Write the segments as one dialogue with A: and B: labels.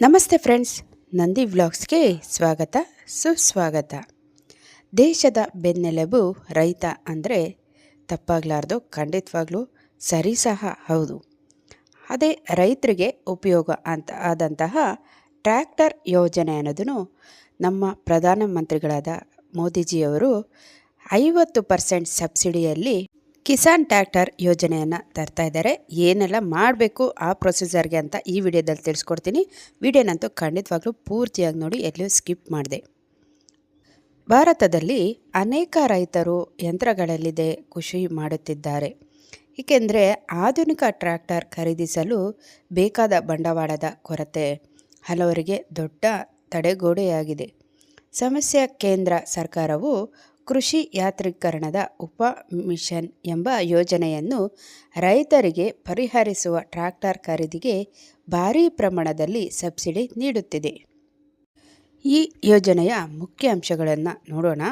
A: ನಮಸ್ತೆ ಫ್ರೆಂಡ್ಸ್, ನಂದಿ ವ್ಲಾಗ್ಸ್ಗೆ ಸ್ವಾಗತ, ಸುಸ್ವಾಗತ. ದೇಶದ ಬೆನ್ನೆಲುಬು ರೈತ ಅಂದರೆ ತಪ್ಪಾಗಲಾರ್ದು, ಖಂಡಿತವಾಗ್ಲೂ ಸರಿ ಸಹ ಹೌದು. ಅದೇ ರೈತರಿಗೆ ಉಪಯೋಗ ಅಂತ ಆದಂತಹ ಟ್ರ್ಯಾಕ್ಟರ್ ಯೋಜನೆ ಅನ್ನೋದನ್ನು ನಮ್ಮ ಪ್ರಧಾನಮಂತ್ರಿಗಳಾದ ಮೋದಿಜಿಯವರು ಐವತ್ತು ಪರ್ಸೆಂಟ್ ಸಬ್ಸಿಡಿಯಲ್ಲಿ ಕಿಸಾನ್ ಟ್ಯಾಕ್ಟರ್ ಯೋಜನೆಯನ್ನು ತರ್ತಾ ಇದ್ದಾರೆ. ಏನೆಲ್ಲ ಮಾಡಬೇಕು ಆ ಪ್ರೊಸೀಜರ್ಗೆ ಅಂತ ಈ ವಿಡಿಯೋದಲ್ಲಿ ತಿಳಿಸ್ಕೊಡ್ತೀನಿ. ವಿಡಿಯೋನಂತೂ ಖಂಡಿತವಾಗ್ಲೂ ಪೂರ್ತಿಯಾಗಿ ನೋಡಿ, ಎಲ್ಲೂ ಸ್ಕಿಪ್ ಮಾಡಿದೆ. ಭಾರತದಲ್ಲಿ ಅನೇಕ ರೈತರು ಯಂತ್ರಗಳಲ್ಲಿದೆ ಖುಷಿ ಮಾಡುತ್ತಿದ್ದಾರೆ. ಏಕೆಂದರೆ ಆಧುನಿಕ ಟ್ರ್ಯಾಕ್ಟರ್ ಖರೀದಿಸಲು ಬೇಕಾದ ಬಂಡವಾಳದ ಕೊರತೆ ಹಲವರಿಗೆ ದೊಡ್ಡ ತಡೆಗೋಡೆಯಾಗಿದೆ. ಸಮಸ್ಯೆ ಕೇಂದ್ರ ಸರ್ಕಾರವು ಕೃಷಿ ಯಾತ್ರೀಕರಣದ ಉಪ ಮಿಷನ್ ಎಂಬ ಯೋಜನೆಯನ್ನು ರೈತರಿಗೆ ಪರಿಹರಿಸುವ ಟ್ರ್ಯಾಕ್ಟರ್ ಖರೀದಿಗೆ ಭಾರೀ ಪ್ರಮಾಣದಲ್ಲಿ ಸಬ್ಸಿಡಿ ನೀಡುತ್ತಿದೆ. ಈ ಯೋಜನೆಯ ಮುಖ್ಯ ಅಂಶಗಳನ್ನು ನೋಡೋಣ.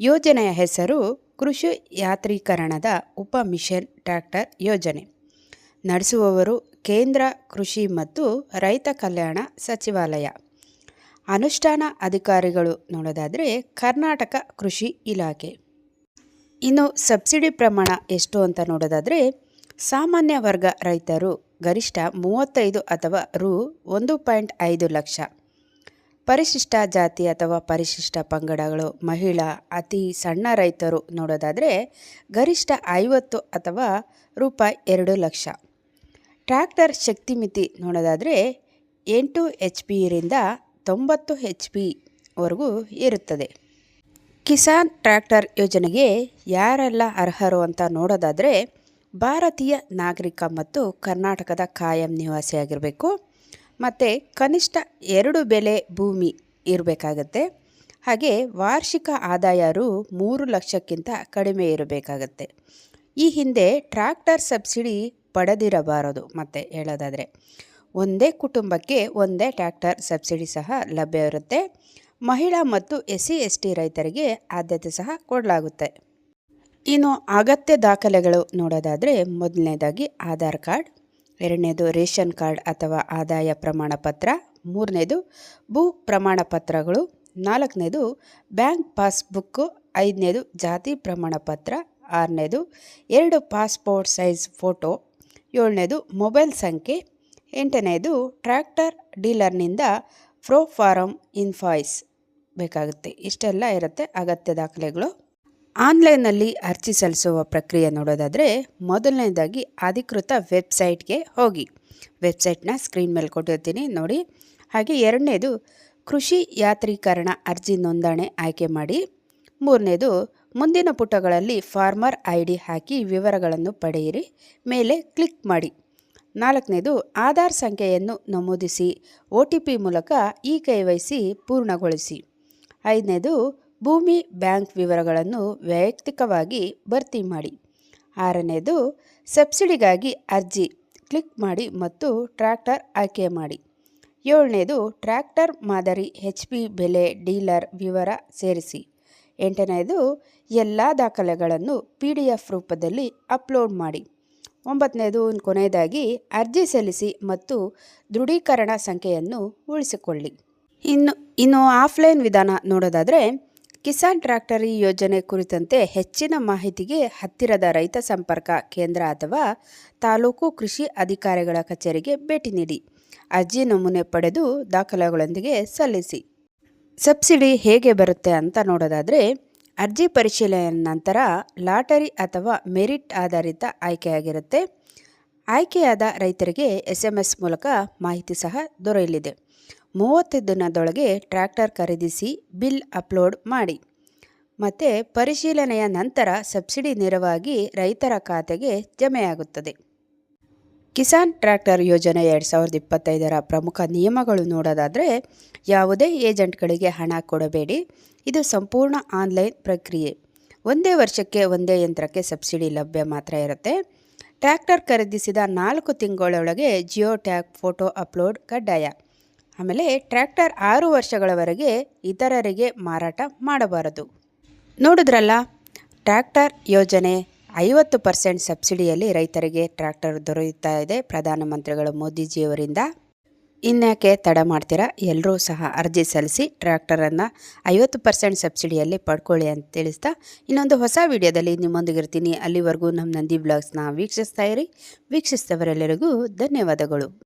A: ಯೋಜನೆಯ ಹೆಸರು ಕೃಷಿ ಯಾತ್ರೀಕರಣದ ಉಪ ಮಿಷನ್ ಟ್ರ್ಯಾಕ್ಟರ್ ಯೋಜನೆ. ನಡೆಸುವವರು ಕೇಂದ್ರ ಕೃಷಿ ಮತ್ತು ರೈತ ಕಲ್ಯಾಣ ಸಚಿವಾಲಯ. ಅನುಷ್ಠಾನ ಅಧಿಕಾರಿಗಳು ನೋಡೋದಾದರೆ ಕರ್ನಾಟಕ ಕೃಷಿ ಇಲಾಖೆ. ಇನ್ನು ಸಬ್ಸಿಡಿ ಪ್ರಮಾಣ ಎಷ್ಟು ಅಂತ ನೋಡೋದಾದರೆ ಸಾಮಾನ್ಯ ವರ್ಗ ರೈತರು ಗರಿಷ್ಠ ಮೂವತ್ತೈದು ಅಥವಾ ರು ಒಂದು ಪಾಯಿಂಟ್ ಐದು ಲಕ್ಷ. ಪರಿಶಿಷ್ಟ ಜಾತಿ ಅಥವಾ ಪರಿಶಿಷ್ಟ ಪಂಗಡಗಳು, ಮಹಿಳಾ, ಅತಿ ಸಣ್ಣ ರೈತರು ನೋಡೋದಾದರೆ ಗರಿಷ್ಠ ಐವತ್ತು ಅಥವಾ ರೂಪಾಯಿ ಎರಡು ಲಕ್ಷ. ಟ್ರ್ಯಾಕ್ಟರ್ ಶಕ್ತಿ ಮಿತಿ ನೋಡೋದಾದರೆ ಎಂಟು ಎಚ್ ಪಿಯಿಂದ ತೊಂಬತ್ತು ಎಚ್ ಪಿವರೆಗೂ ಇರುತ್ತದೆ. ಕಿಸಾನ್ ಟ್ರ್ಯಾಕ್ಟರ್ ಯೋಜನೆಗೆ ಯಾರೆಲ್ಲ ಅರ್ಹರು ಅಂತ ನೋಡೋದಾದರೆ, ಭಾರತೀಯ ನಾಗರಿಕ ಮತ್ತು ಕರ್ನಾಟಕದ ಕಾಯಂ ನಿವಾಸಿಯಾಗಿರಬೇಕು, ಮತ್ತು ಕನಿಷ್ಠ ಎರಡು ಬೆಲೆ ಭೂಮಿ ಇರಬೇಕಾಗತ್ತೆ, ಹಾಗೆ ವಾರ್ಷಿಕ ಆದಾಯ ರು ಮೂರು ಲಕ್ಷಕ್ಕಿಂತ ಕಡಿಮೆ ಇರಬೇಕಾಗತ್ತೆ. ಈ ಹಿಂದೆ ಟ್ರ್ಯಾಕ್ಟರ್ ಸಬ್ಸಿಡಿ ಪಡೆದಿರಬಾರದು ಮತ್ತೆ ಹೇಳೋದಾದರೆ. ಒಂದೇ ಕುಟುಂಬಕ್ಕೆ ಒಂದೇ ಟ್ರ್ಯಾಕ್ಟರ್ ಸಬ್ಸಿಡಿ ಸಹ ಲಭ್ಯವಿರುತ್ತೆ ಮಹಿಳಾ ಮತ್ತು ಎಸ್ ಸಿ ಎಸ್ ಟಿ ರೈತರಿಗೆ ಆದ್ಯತೆ ಸಹ ಕೊಡಲಾಗುತ್ತೆ. ಇನ್ನು ಅಗತ್ಯ ದಾಖಲೆಗಳು ನೋಡೋದಾದರೆ ಮೊದಲನೇದಾಗಿ ಆಧಾರ್ ಕಾರ್ಡ್, ಎರಡನೇದು ರೇಷನ್ ಕಾರ್ಡ್ ಅಥವಾ ಆದಾಯ ಪ್ರಮಾಣ ಪತ್ರ ಮೂರನೇದು ಭೂ ಪ್ರಮಾಣ ಪತ್ರಗಳು ನಾಲ್ಕನೇದು ಬ್ಯಾಂಕ್ ಪಾಸ್ಬುಕ್ಕು, ಐದನೇದು ಜಾತಿ ಪ್ರಮಾಣ ಪತ್ರ ಆರನೇದು ಎರಡು ಪಾಸ್ಪೋರ್ಟ್ ಸೈಜ್ ಫೋಟೋ, ಏಳನೇದು ಮೊಬೈಲ್ ಸಂಖ್ಯೆ ಎಂಟನೇದು ಟ್ರ್ಯಾಕ್ಟರ್ ಡೀಲರ್ನಿಂದ ಪ್ರೋ ಫಾರಮ್ ಇನ್ಫಾಯ್ಸ್ ಬೇಕಾಗುತ್ತೆ. ಇಷ್ಟೆಲ್ಲ ಇರುತ್ತೆ ಅಗತ್ಯ ದಾಖಲೆಗಳು. ಆನ್ಲೈನ್ನಲ್ಲಿ ಅರ್ಜಿ ಸಲ್ಲಿಸುವ ಪ್ರಕ್ರಿಯೆ ನೋಡೋದಾದರೆ ಮೊದಲನೇದಾಗಿ ಅಧಿಕೃತ ವೆಬ್ಸೈಟ್ಗೆ ಹೋಗಿ. ವೆಬ್ಸೈಟ್ನ ಸ್ಕ್ರೀನ್ ಮೇಲೆ ಕೊಟ್ಟಿರ್ತೀನಿ, ನೋಡಿ. ಹಾಗೆ ಎರಡನೇದು ಕೃಷಿ ಯಾತ್ರೀಕರಣ ಅರ್ಜಿ ನೋಂದಣಿ ಆಯ್ಕೆ ಮಾಡಿ. ಮೂರನೇದು ಮುಂದಿನ ಪುಟಗಳಲ್ಲಿ ಫಾರ್ಮರ್ ಐ ಡಿ ಹಾಕಿ ವಿವರಗಳನ್ನು ಪಡೆಯಿರಿ. ಮೇಲೆ ಕ್ಲಿಕ್ ಮಾಡಿ. ನಾಲ್ಕನೇದು ಆಧಾರ್ ಸಂಖ್ಯೆಯನ್ನು ನಮೂದಿಸಿ, ಒ ಟಿ ಪಿ ಮೂಲಕ ಇ ಕೆ ವೈ ಸಿ ಪೂರ್ಣಗೊಳಿಸಿ. ಐದನೇದು ಭೂಮಿ ಬ್ಯಾಂಕ್ ವಿವರಗಳನ್ನು ವೈಯಕ್ತಿಕವಾಗಿ ಭರ್ತಿ ಮಾಡಿ. ಆರನೇದು ಸಬ್ಸಿಡಿಗಾಗಿ ಅರ್ಜಿ ಕ್ಲಿಕ್ ಮಾಡಿ ಮತ್ತು ಟ್ರ್ಯಾಕ್ಟರ್ ಆಯ್ಕೆ ಮಾಡಿ. ಏಳನೇದು ಟ್ರ್ಯಾಕ್ಟರ್ ಮಾದರಿ ಹೆಚ್ ಪಿ ಬೆಲೆ ಡೀಲರ್ ವಿವರ ಸೇರಿಸಿ. ಎಂಟನೇದು ಎಲ್ಲ ದಾಖಲೆಗಳನ್ನು ಪಿ ಡಿ ಎಫ್ ರೂಪದಲ್ಲಿ ಅಪ್ಲೋಡ್ ಮಾಡಿ. ಒಂಬತ್ತನೇದು ಕೊನೆಯದಾಗಿ ಅರ್ಜಿ ಸಲ್ಲಿಸಿ ಮತ್ತು ದೃಢೀಕರಣ ಸಂಖ್ಯೆಯನ್ನು ಉಳಿಸಿಕೊಳ್ಳಿ. ಇನ್ನು ಇನ್ನು ಆಫ್ಲೈನ್ ವಿಧಾನ ನೋಡೋದಾದರೆ, ಕಿಸಾನ್ ಟ್ರ್ಯಾಕ್ಟರಿ ಯೋಜನೆ ಕುರಿತಂತೆ ಹೆಚ್ಚಿನ ಮಾಹಿತಿಗೆ ಹತ್ತಿರದ ರೈತ ಸಂಪರ್ಕ ಕೇಂದ್ರ ಅಥವಾ ತಾಲೂಕು ಕೃಷಿ ಅಧಿಕಾರಿಗಳ ಕಚೇರಿಗೆ ಭೇಟಿ ನೀಡಿ. ಅರ್ಜಿ ನಮೂನೆ ಪಡೆದು ದಾಖಲೆಗಳೊಂದಿಗೆ ಸಲ್ಲಿಸಿ. ಸಬ್ಸಿಡಿ ಹೇಗೆ ಬರುತ್ತೆ ಅಂತ ನೋಡೋದಾದರೆ ಅರ್ಜಿ ಪರಿಶೀಲನೆಯ ನಂತರ ಲಾಟರಿ ಅಥವಾ ಮೆರಿಟ್ ಆಧಾರಿತ ಆಯ್ಕೆಯಾಗಿರುತ್ತೆ. ಆಯ್ಕೆಯಾದ ರೈತರಿಗೆ ಎಸ್ ಎಂ ಎಸ್ ಮೂಲಕ ಮಾಹಿತಿ ಸಹ ದೊರೆಯಲಿದೆ. ಮೂವತ್ತು ದಿನದೊಳಗೆ ಟ್ರ್ಯಾಕ್ಟರ್ ಖರೀದಿಸಿ ಬಿಲ್ ಅಪ್ಲೋಡ್ ಮಾಡಿ. ಮತ್ತು ಪರಿಶೀಲನೆಯ ನಂತರ ಸಬ್ಸಿಡಿ ನೇರವಾಗಿ ರೈತರ ಖಾತೆಗೆ ಜಮೆಯಾಗುತ್ತದೆ. ಕಿಸಾನ್ ಟ್ರ್ಯಾಕ್ಟರ್ ಯೋಜನೆ ಎರಡು ಸಾವಿರದ ಇಪ್ಪತ್ತೈದರ ಪ್ರಮುಖ ನಿಯಮಗಳು ನೋಡೋದಾದರೆ ಯಾವುದೇ ಏಜೆಂಟ್ಗಳಿಗೆ ಹಣ ಕೊಡಬೇಡಿ. ಇದು ಸಂಪೂರ್ಣ ಆನ್ಲೈನ್ ಪ್ರಕ್ರಿಯೆ. ಒಂದೇ ವರ್ಷಕ್ಕೆ ಒಂದೇ ಯಂತ್ರಕ್ಕೆ ಸಬ್ಸಿಡಿ ಲಭ್ಯ ಮಾತ್ರ ಇರುತ್ತೆ. ಟ್ರ್ಯಾಕ್ಟರ್ ಖರೀದಿಸಿದ ನಾಲ್ಕು ತಿಂಗಳೊಳಗೆ ಜಿಯೋ ಟ್ಯಾಗ್ ಫೋಟೋ ಅಪ್ಲೋಡ್ ಕಡ್ಡಾಯ. ಆಮೇಲೆ ಟ್ರ್ಯಾಕ್ಟರ್ ಆರು ವರ್ಷಗಳವರೆಗೆ ಇತರರಿಗೆ ಮಾರಾಟ ಮಾಡಬಾರದು. ನೋಡಿದ್ರಲ್ಲ, ಟ್ರ್ಯಾಕ್ಟರ್ ಯೋಜನೆ ಐವತ್ತು ಪರ್ಸೆಂಟ್ ಸಬ್ಸಿಡಿಯಲ್ಲಿ ರೈತರಿಗೆ ಟ್ರ್ಯಾಕ್ಟರ್ ದೊರೆಯುತ್ತಾ ಇದೆ. ಪ್ರಧಾನಮಂತ್ರಿಗಳು ಮೋದಿಜಿಯವರಿಂದ ಇನ್ಯಾಕೆ ತಡ ಮಾಡ್ತೀರಾ? ಎಲ್ಲರೂ ಸಹ ಅರ್ಜಿ ಸಲ್ಲಿಸಿ ಟ್ರ್ಯಾಕ್ಟರನ್ನು ಐವತ್ತು ಪರ್ಸೆಂಟ್ ಸಬ್ಸಿಡಿಯಲ್ಲಿ ಪಡ್ಕೊಳ್ಳಿ ಅಂತ ತಿಳಿಸ್ತಾ ಇನ್ನೊಂದು ಹೊಸ ವಿಡಿಯೋದಲ್ಲಿ ನಿಮ್ಮೊಂದಿಗಿರ್ತೀನಿ. ಅಲ್ಲಿವರೆಗೂ ನಮ್ಮ ನಂದಿ ಬ್ಲಾಗ್ಸ್ನ ವೀಕ್ಷಿಸ್ತಾ ಇರಿ. ವೀಕ್ಷಿಸಿದವರೆಲ್ಲರಿಗೂ ಧನ್ಯವಾದಗಳು.